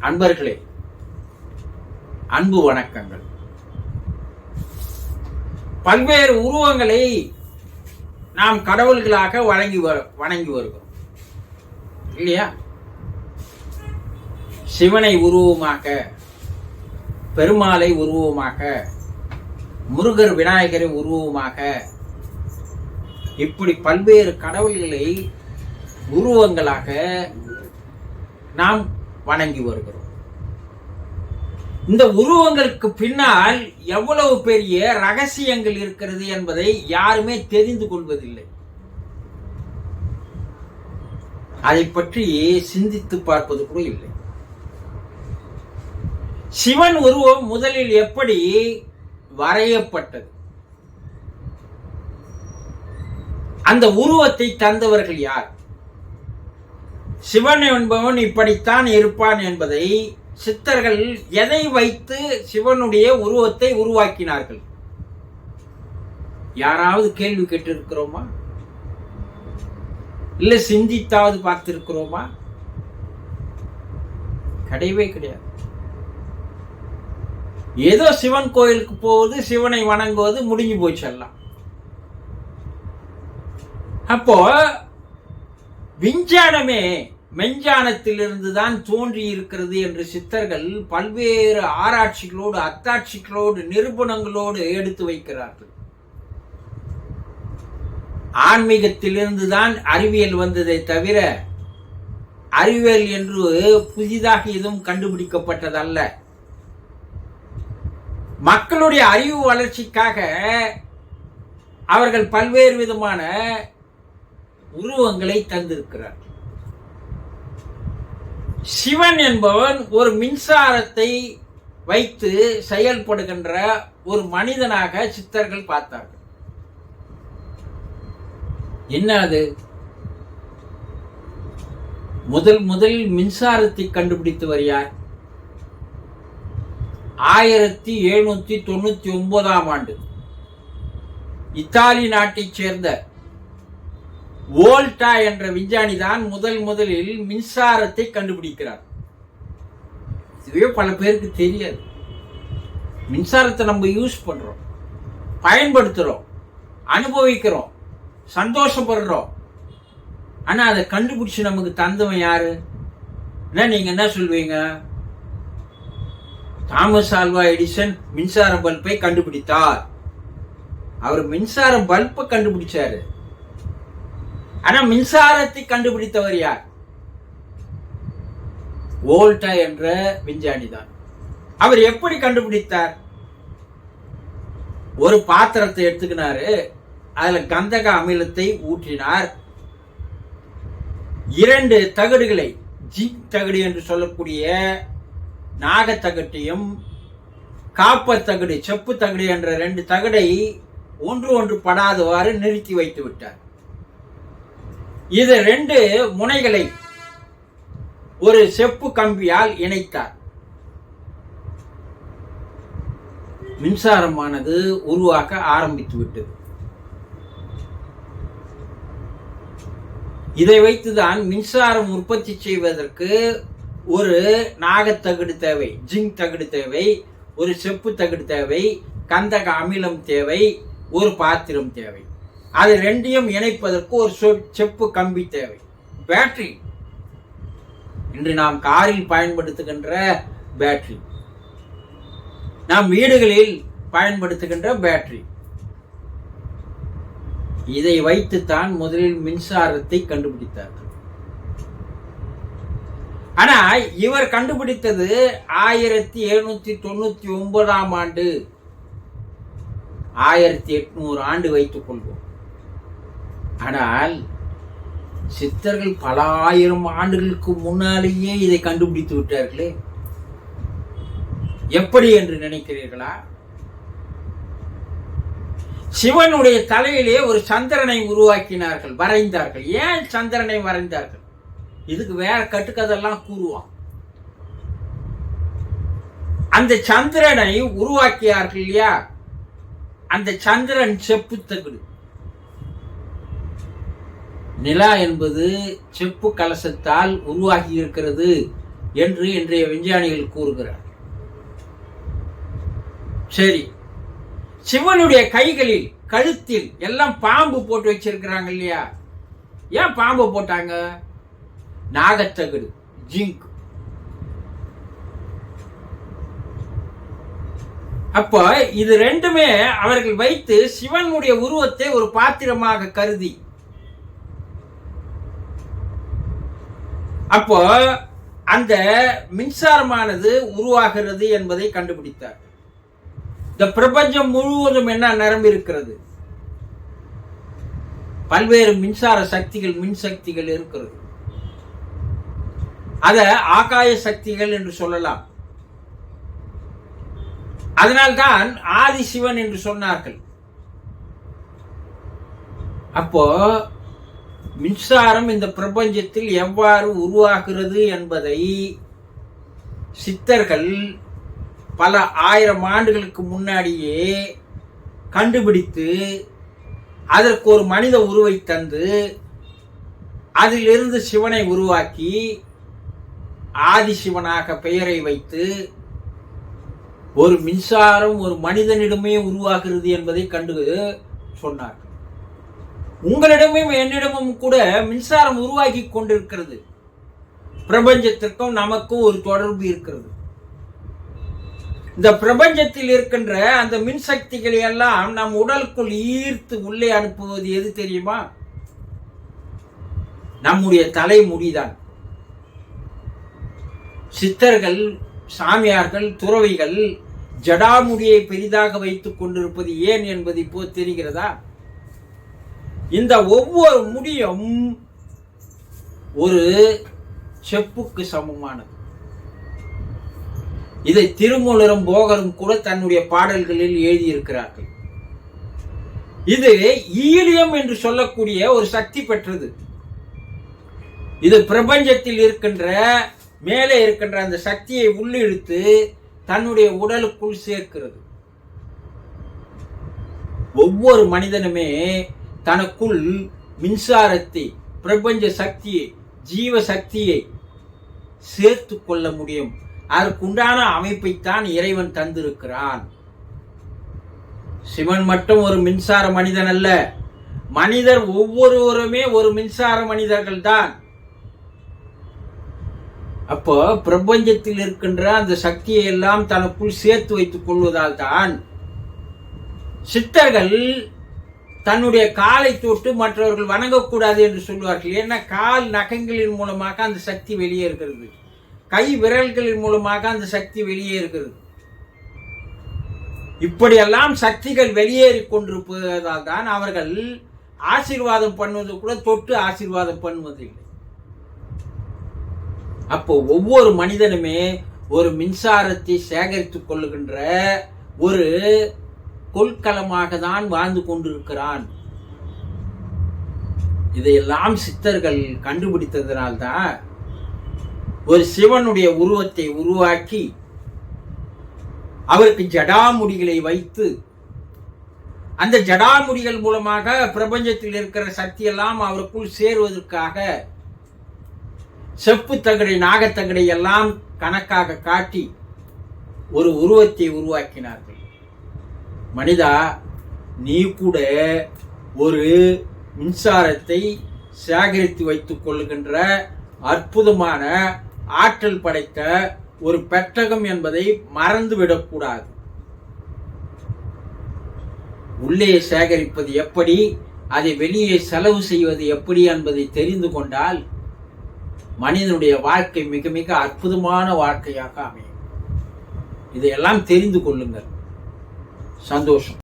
அன்பர்களே அன்பு வணக்கங்கள். பல்வேறு உருவங்களை நாம் கடவுள்களாக வழங்கி வணங்கி வருகிறோம். இல்லையா? சிவனை உருவமாக பெருமாளை உருவமாக முருகர் விநாயகரை உருவமாக இப்படி பல்வேறு கடவுள்களை உருவங்களாக நாம் வணங்கி வருகிறோம். இந்த உருவங்களுக்கு பின்னால் எவ்வளவு பெரிய ரகசியங்கள் இருக்கிறது என்பதை யாருமே தெரிந்து கொள்வதில்லை. அதை பற்றி சிந்தித்து பார்ப்பது கூட இல்லை. சிவன் உருவம் முதலில் எப்படி வரையப்பட்டது? அந்த உருவத்தை தந்தவர்கள் யார்? சிவன் என்பவன் இப்படித்தான் இருப்பான் என்பதை சித்தர்கள் எதை வைத்து சிவனுடைய உருவத்தை உருவாக்கினார்கள்? யாராவது கேள்வி கேட்டிருக்கிறோமா? இல்ல சிந்தித்தாவது பார்த்திருக்கிறோமா? கிடையவே கிடையாது. ஏதோ சிவன் கோயிலுக்கு போவது சிவனை வணங்குவது முடிஞ்சு போச்சு அப்போ விஞ்ஞானமே மெஞ்ஞானத்திலிருந்து தான் தோன்றி இருக்கிறது என்று சித்தர்கள் பல்வேறு ஆராய்ச்சிகளோடு அத்தாட்சிகளோடு நிரூபணங்களோடு எடுத்து வைக்கிறார்கள். ஆன்மீகத்திலிருந்து தான் அறிவியல் வந்ததை தவிர அறிவியல் என்று புதிதாக எதுவும் கண்டுபிடிக்கப்பட்டதல்ல. மக்களுடைய அறிவு வளர்ச்சிக்காக அவர்கள் பல்வேறு விதமான உருவங்களை தந்திருக்கிறார் சிவன் என்பவன் ஒரு மின்சாரத்தை வைத்து செயல்படுகின்ற ஒரு மனிதனாக சித்தர்கள் பார்த்தார்கள். என்ன அது? முதல் முதலில் மின்சாரத்தை கண்டுபிடித்தவர் யார்? ஆயிரத்தி எழுநூத்தி தொண்ணூத்தி ஒன்பதாம் ஆண்டு. இத்தாலி நாட்டைச் சேர்ந்த வோல்டா என்ற விஞ்ஞானி தான் முதல் முதலில் மின்சாரத்தை கண்டுபிடிக்கிறார். இதுவே பல பேருக்கு தெரியாது. மின்சாரத்தை நம்ம யூஸ் பண்றோம். பயன்படுத்துறோம். அனுபவிக்கிறோம். சந்தோஷப்படுறோம். ஆனா அதை கண்டுபிடிச்சு நமக்கு தந்தவன் யாரு? என்ன நீங்க என்ன சொல்வீங்க? தாமஸ் ஆல்வா எடிசன் மின்சார பல்பை கண்டுபிடித்தார். அவர் மின்சார பல்பை கண்டுபிடிச்சாரு. ஆனா மின்சாரத்தை கண்டுபிடித்தவர் யார்? வோல்டா என்ற விஞ்ஞானி தான். அவர் எப்படி கண்டுபிடித்தார்? ஒரு பாத்திரத்தை எடுத்துக்கினாரு அதுல கந்தக அமிலத்தை ஊற்றினார். இரண்டு தகடுகளை ஜி தகடு என்று சொல்லக்கூடிய நாகத்தகட்டையும் காப்பர் தகடு செப்பு தகடு என்ற ரெண்டு தகடை ஒன்று ஒன்று படாதவாறு நிறுத்தி வைத்து விட்டார். இது ரெண்டு முனைகளை ஒரு செப்பு கம்பியால் இணைத்தார். மின்சாரமானது உருவாக்க ஆரம்பித்து விட்டது. இதை வைத்துதான் மின்சாரம் உற்பத்தி செய்வதற்கு ஒரு நாகத்தகடு தேவை ஜிங்க் தகடு தேவை ஒரு செப்பு தகடு தேவை கந்தக அமிலம் தேவை ஒரு பாத்திரம் தேவை. அது ரெண்டையும் இணைப்பதற்கு ஒரு செப்பு கம்பி தேவை. பேட்டரி இன்று நாம் காரில் பயன்படுத்துகின்ற பேட்டரி நாம் வீடுகளில் பயன்படுத்துகின்ற பேட்டரி இதை வைத்துத்தான் முதலில் மின்சாரத்தை கண்டுபிடித்தார்கள். ஆனா இவர் கண்டுபிடித்தது ஆயிரத்தி எழுநூத்தி தொண்ணூத்தி ஒன்பதாம் ஆண்டு. ஆயிரத்தி எட்நூறு ஆண்டு வைத்துக் கொள்வோம். ஆனால் சித்தர்கள் பல ஆயிரம் ஆண்டுகளுக்கு முன்னாலேயே இதை கண்டுபிடித்து விட்டார்களே. எப்படி என்று நினைக்கிறீர்களா? சிவனுடைய தலையிலே ஒரு சந்திரனை உருவாக்கினார்கள் வரைந்தார்கள். ஏன் சந்திரனை வரைந்தார்கள்? இதுக்கு வேற கட்டுக்கதெல்லாம் கூறுவான். அந்த சந்திரனை உருவாக்கியார்கள் இல்லையா? அந்த சந்திரன் செப்பு தகுடு நிலா என்பது செப்பு கலசத்தால் உருவாகி இருக்கிறது என்று இன்றைய விஞ்ஞானிகள் கூறுகிறார். சரி. சிவனுடைய கைகளில் கழுத்தில் எல்லாம் பாம்பு போட்டு வச்சிருக்கிறாங்க இல்லையா? ஏன் பாம்பு போட்டாங்க? நாகத்தகடு ஜிங்க். அப்போ இது ரெண்டுமே அவர்கள் வைத்து சிவனுடைய உருவத்தை ஒரு பாத்திரமாக கருதி அப்போ அந்த மின்சாரமானது உருவாகிறது என்பதை கண்டுபிடித்தார். இந்த பிரபஞ்சம் முழுவதும் என்ன நிரம்பி இருக்கிறது? பல்வேறு மின்சார சக்திகள் மின் சக்திகள் இருக்கிறது. அத ஆகாய சக்திகள் என்று சொல்லலாம். அதனால்தான் ஆதி சிவன் என்று சொன்னார்கள். அப்போ மின்சாரம் இந்த பிரபஞ்சத்தில் எவ்வாறு உருவாகிறது என்பதை சித்தர்கள் பல ஆயிரம் ஆண்டுகளுக்கு முன்னாடியே கண்டுபிடித்து அதற்கு ஒரு மனித உருவை தந்து அதிலிருந்து சிவனை உருவாக்கி ஆதி சிவனாக பெயரை வைத்து ஒரு மின்சாரம் ஒரு மனிதனிடமே உருவாகிறது என்பதை கண்டு சொன்னார் உங்களிடமும் என்னிடமும் கூட மின்சாரம் உருவாகி கொண்டிருக்கிறது. பிரபஞ்சத்திற்கும் நமக்கும் ஒரு தொடர்பு இருக்கிறது. இந்த பிரபஞ்சத்தில் இருக்கின்ற அந்த மின்சக்திகளை எல்லாம் நம் உடலுக்குள் ஈர்த்து உள்ளே அனுப்புவது எது தெரியுமா? நம்முடைய தலைமுடிதான். சித்தர்கள் சாமியார்கள் துறவிகள் ஜடாமுடியை பெரிதாக வைத்துக் கொண்டிருப்பது ஏன் என்பது இப்போ தெரிகிறதா? இந்த ஒவ்வொரு முடியும் ஒரு செப்புக்கு சமமானது. இதை திருமூலரும் போகரும் கூட தன்னுடைய பாடல்களில் எழுதியிருக்கிறார்கள். இது ஈலியம் என்று சொல்லக்கூடிய ஒரு சக்தி பெற்றது. இது பிரபஞ்சத்தில் இருக்கின்ற மேலே இருக்கின்ற அந்த சக்தியை உள்ளிழுத்து தன்னுடைய உடலுக்குள் சேர்க்கிறது. ஒவ்வொரு மனிதனுமே தனக்குள் மின்சாரத்தை பிரபஞ்ச சக்தியை ஜீவ சக்தியை சேர்த்து கொள்ள முடியும். அதற்குண்டான அமைப்பைத்தான் இறைவன் தந்திருக்கிறான். சிவன் மட்டும் ஒரு மின்சார மனிதன் அல்ல. மனிதர் ஒவ்வொருவருமே ஒரு மின்சார மனிதர்கள் தான் அப்போ பிரபஞ்சத்தில் இருக்கின்ற அந்த சக்தியை எல்லாம் தனக்குள் சேர்த்து வைத்துக் கொள்வதால் தான் சித்தர்கள் தன்னுடைய காலை தொட்டு மற்றவர்கள் வணங்கக்கூடாது என்று சொல்வார்கள். ஏன்னா கால் நகங்களின் மூலமாக அந்த சக்தி வெளியே இருக்கிறது. கை விரல்களின் மூலமாக அந்த சக்தி வெளியே இருக்கிறது. இப்படியெல்லாம் சக்திகள் வெளியேறி கொண்டிருப்பதால் தான் அவர்கள் ஆசீர்வாதம் பண்ணுவது கூட தொட்டு ஆசீர்வாதம் பண்ணுவதில்லை. அப்போ ஒவ்வொரு மனிதனுமே ஒரு மின்சாரத்தை சேகரித்துக் கொள்ளுகின்ற ஒரு கொள்கலமாக தான் வாழ்ந்து கொண்டிருக்கிறான். இதையெல்லாம் சித்தர்கள் கண்டுபிடித்ததனால்தான் ஒரு சிவனுடைய உருவத்தை உருவாக்கி அவருக்கு ஜடாமுடிகளை வைத்து அந்த ஜடாமுடிகள் மூலமாக பிரபஞ்சத்தில் இருக்கிற சக்தியெல்லாம் அவருக்குள் சேருவதற்காக செப்பு தகடை நாகத்தகடை எல்லாம் கணக்காக காட்டி ஒரு உருவத்தை உருவாக்கினார்கள். மனிதா நீ கூட ஒரு மின்சாரத்தை சேகரித்து வைத்துக் கொள்ளுகின்ற அற்புதமான ஆற்றல் படைத்த ஒரு பெட்டகம் என்பதை மறந்துவிடக்கூடாது உள்ளே சேகரிப்பது எப்படி? அதை வெளியே செலவு செய்வது எப்படி என்பதை தெரிந்து கொண்டால் மனிதனுடைய வாழ்க்கை மிக மிக அற்புதமான வாழ்க்கையாக அமையும். இதையெல்லாம் தெரிந்து கொள்ளுங்கள். சந்தோஷம்.